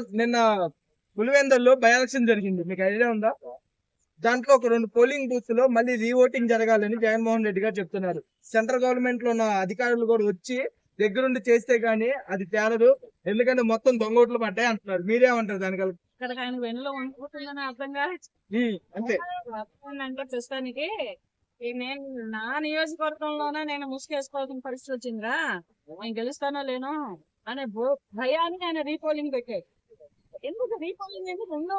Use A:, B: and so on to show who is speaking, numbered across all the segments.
A: నిన్న పులివెందుల్లో by election జరిగింది. మీకు ఐడియా ఉందా? దాంట్లో ఒక రెండు పోలింగ్ బూత్లో మళ్ళీ రీఓటింగ్ జరగాలని జగన్మోహన్ రెడ్డి గారు చెప్తున్నారు. సెంట్రల్ గవర్నమెంట్లో ఉన్న అధికారులు కూడా వచ్చి దగ్గరుండి చేస్తే గానీ అది తేలదు. ఎందుకంటే మొత్తం దొంగ ఓట్లు పడ్డాయి అంటున్నారు. మీరేమంటారు దానికి
B: ఇక్కడ ఆయన అర్థం కాదు.
A: అంతే.
B: అంటే ప్రస్తుతానికి నేను నా నియోజకవర్గంలోనే నేను ముసుగేసుకోవాల్సిన పరిస్థితి వచ్చిందిరా. నేను గెలుస్తానో లేనో అనే భో- ఆయన రీపోలింగ్ పెట్టాడు. ఎందుకు రీపోలింగ్ అంటే రెండు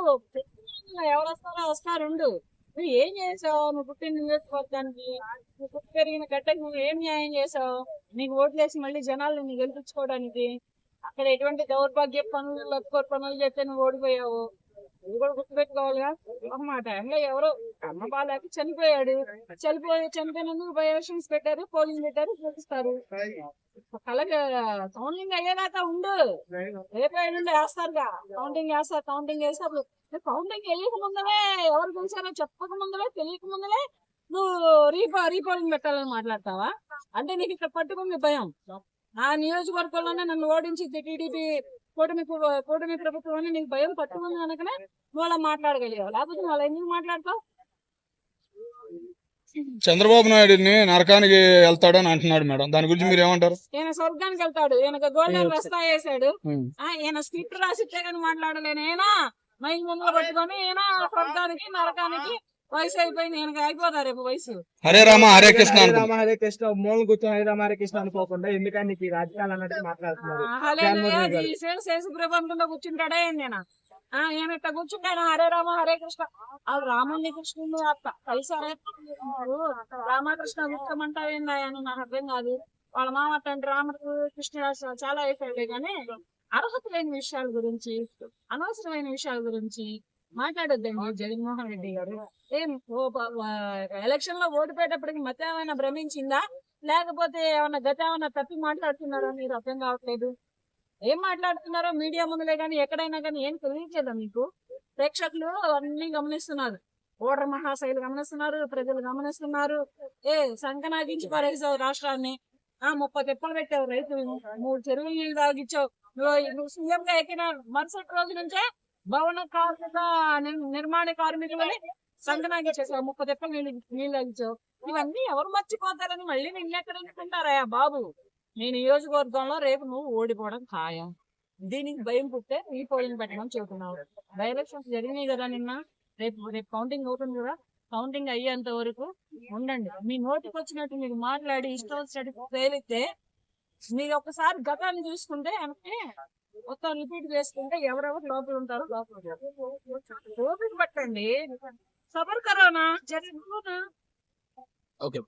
B: ఎవరు వస్తారో వస్తారు నువ్వు ఏం చేసావు? నువ్వు పుట్టిన నియోజకవర్గానికి నువ్వు పుట్టి పెరిగిన గడ్డకి నువ్వు ఏం న్యాయం చేసావు? నీకు ఓట్లేసి మళ్ళీ జనాలు నీకు గెలిపించుకోవడానికి అక్కడ ఎటువంటి దౌర్భాగ్య పనులు లక్కోర్ పనులు చేస్తే నువ్వు ఓడిపోయావు. నువ్వు కూడా గుర్తుపెట్టుకోవాలిగా. ఒక మాట టైంలో ఎవరో అమ్మ బాలేక చనిపోయాడు. చనిపోయి చనిపోయినందుకు బయోషన్స్ పెట్టారు పోలింగ్ పెట్టారు చూపిస్తారు. అలాగే కౌంటింగ్ అయ్యేదాకా ఉండు. రేపు నుండి వేస్తారుగా. కౌంటింగ్ వేస్తారు కౌంటింగ్ వేస్తే. అప్పుడు కౌంటింగ్ వేయక ముందరే ఎవరు తెలిసారో చెప్పక ముందరే తెలియక ముందరే నువ్వు రీపో రీపోలింగ్ పెట్టాలని మాట్లాడతావా? అంటే నీకు ఇక్కడ పట్టుకుంది భయం. ఆ నియోజకవర్గంలోనే నన్ను ఓడించి టీడీపీ కూటమి కూటమి ప్రభుత్వం అని నీకు భయం పట్టుకుంది నువ్వు అలా మాట్లాడగలిగావు. లేకపోతే నువ్వు అలా ఎందుకు మాట్లాడతావు?
C: చంద్రబాబు నాయుడిని నరకానికి వెళ్తాడని అంటున్నాడు మేడం. దాని గురించి మీరు ఏమంటారు?
B: ఈయన స్వర్గానికి వెళ్తాడు. ఈయన గోల్డెన్ రస్తా వేసాడు. ఆ, ఈయన స్క్రిప్ట్ రాసిస్తే కానీ మాట్లాడలేను ఈయన మైక్ ముందు పట్టుకొని ఈయన స్వర్గానికి నరకానికి వయసు అయిపోయింది ఈయనకి అయిపోతారు రేపు వయసు?
C: హరే రామ హరే కృష్ణ
A: హరే రామ హరే కృష్ణ. మూల గుర్తు హరే రామ హరే కృష్ణ అనుకోకుండా ఎందుకని నీకు ఈ రాజకీయాలు అన్నట్టు మాట్లాడుతున్నారు? జగన్మోహన్ రెడ్డి గారు.
B: శేషు ప్రభంలో కూర్చుంటాడే నేను ఆ ఈయన ఇట్లా కూర్చుంటాను హరే రామ హరే కృష్ణ. అది రాముని కృష్ణుడు అత్త కలిసి హరే రామకృష్ణ గుర్తమంటావేందా అని నాకు అర్థం కాదు. వాళ్ళ మామ అట్టంటే రామకృష్ణ చాలా అయిపోయాడు కానీ అర్హత లేని విషయాల గురించి అనవసరమైన విషయాల గురించి మాట్లాడొద్దండి జగన్మోహన్ రెడ్డి గారు. ఏం ఎలక్షన్లో ఓడిపోయేటప్పటికి మత ఏమైనా భ్రమించిందా? లేకపోతే ఏమన్నా గత ఏమన్నా తప్పి మాట్లాడుతున్నారో? మీరు అర్థం కావట్లేదు. ఏం మాట్లాడుతున్నారో మీడియా ముందులే కానీ ఎక్కడైనా కానీ ఏం తెలియచేదా మీకు? ప్రేక్షకులు అన్ని గమనిస్తున్నారు. ఓటర్ మహాశైలు గమనిస్తున్నారు ప్రజలు గమనిస్తున్నారు. ఏ సంకనాగించి పారేసావు రాష్ట్రాన్ని. ఆ ముప్పై తిప్పలు పెట్టావు రైతులు. మూడు చెరువులు నీళ్ళు తాగిచ్చావు. నువ్వు నువ్వు సీఎం గా ఎక్కిన మరుసటి రోజు నుంచే భవన కార్మిక నిర్మాణ కార్మికులని సంకనాగించేసావు ముప్పై తిప్పలు నీళ్ళు నీళ్ళు ఇవన్నీ ఎవరు మర్చిపోతారని మళ్ళీ నిన్ను ఎక్కడ అనుకుంటారా బాబు? నీ నియోజకవర్గంలో రేపు నువ్వు ఓడిపోవడం ఖాయం. దీనికి భయం పుట్టే నీ పోలింగ్ పెట్టడం చెబుతున్నావు. బై ఎలక్షన్స్ జరిగినాయి కదా నిన్న. రేపు రేపు కౌంటింగ్ అవుతుంది కదా. కౌంటింగ్ అయ్యేంత వరకు ఉండండి. మీ నోటికి వచ్చినట్టు మీరు మాట్లాడి ఇష్టం వచ్చినట్టు తేలితే మీరు ఒకసారి గతాన్ని చూసుకుంటే వెనక్కి మొత్తం రిపీట్ చేసుకుంటే ఎవరెవరు లోపల ఉంటారో లోపల. ఓపిక పట్టండి. సబర్ కరోనా జరిగిపోనా
C: ఓకే